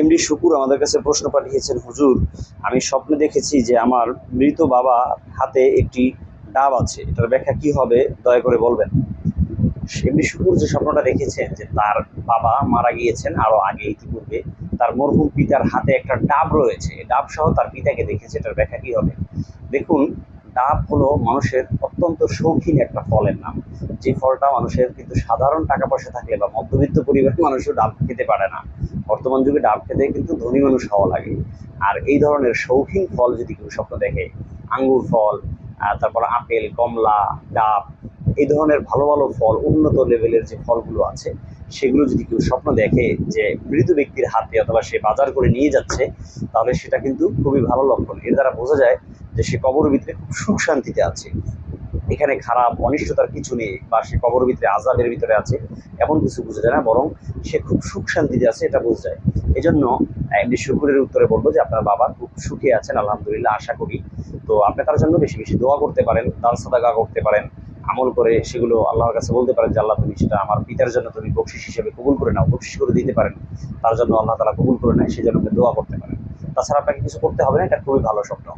MD শুকুর আমাদের কাছে প্রশ্ন পাঠিয়েছেন, হুজুর, আমি স্বপ্নে দেখেছি যে আমার মৃত বাবা হাতে একটি ডাব আছে, এটার ব্যাখ্যা কি হবে? দয়া করে বলবেন। এমডি শুকুর যে স্বপ্নটা দেখেছেন, যে তার বাবা মারা গিয়েছেন আরও আগে ইতিপূর্বে, তার মরহুম পিতার হাতে একটা ডাব রয়েছে ডাব সহ তার পিতাকে দেখেছে, এটার ব্যাখ্যা কি হবে? দেখুন ডাব হলো মানুষের অত্যন্ত শৌখিন একটা ফলের নাম। যে ফলটা মানুষের কিন্তু সাধারণ টাকা পয়সা থাকলে বা মধ্যবিত্ত পরিবারের মানুষও ডাব খেতে পারে না। বর্তমান যুগে ডাব খেতে কিন্তু ধনী মানুষ হওয়া লাগে। আর এই ধরনের শৌখিন ফল যদি কেউ স্বপ্ন দেখে, আঙ্গুর ফল তারপর আপেল, কমলা, ডাব এই ধরনের ভালো ভালো ফল, উন্নত লেভেলের যে ফলগুলো আছে, সেগুলো যদি কেউ স্বপ্ন দেখে যে মৃত ব্যক্তির হাতে অথবা সে বাজার করে নিয়ে যাচ্ছে, তাহলে সেটা কিন্তু খুবই ভালো লক্ষণ। এর দ্বারা বোঝা যায় যে সে কবরের ভিতরে খুব সুখ শান্তিতে আছে। এখানে খারাপ, অনিষ্টতার কিছু নেই, বা সে কবরের ভিতরে আজাবের ভিতরে আছে, এমন কিছু বোঝা যায় না, বরং সে খুব সুখ শান্তিতে আছে, এটা বোঝা যায়। এই জন্য এমনি শুকুরের উত্তরে বলব যে আপনার বাবা খুব সুখে আছেন, আলহামদুলিল্লাহ, আশা করি। তো আপনি তার জন্য বেশি বেশি দোয়া করতে পারেন, দান সাদাকা করতে পারেন আমল করে সেগুলো আল্লাহর কাছে বলতে পারেন যে, আল্লাহ, তুমি সেটা আমার পিতার জন্য তুমি বকশিস হিসেবে কবুল করে নাও, বকশিস করে দিতে পারেন। তার জন্য আল্লাহ তারা কবুল করে নেয় সেই জন্য আপনি দোয়া করতে পারেন তাছাড়া আপনাকে কিছু করতে হবে না, এটা খুবই ভালো স্বপ্ন।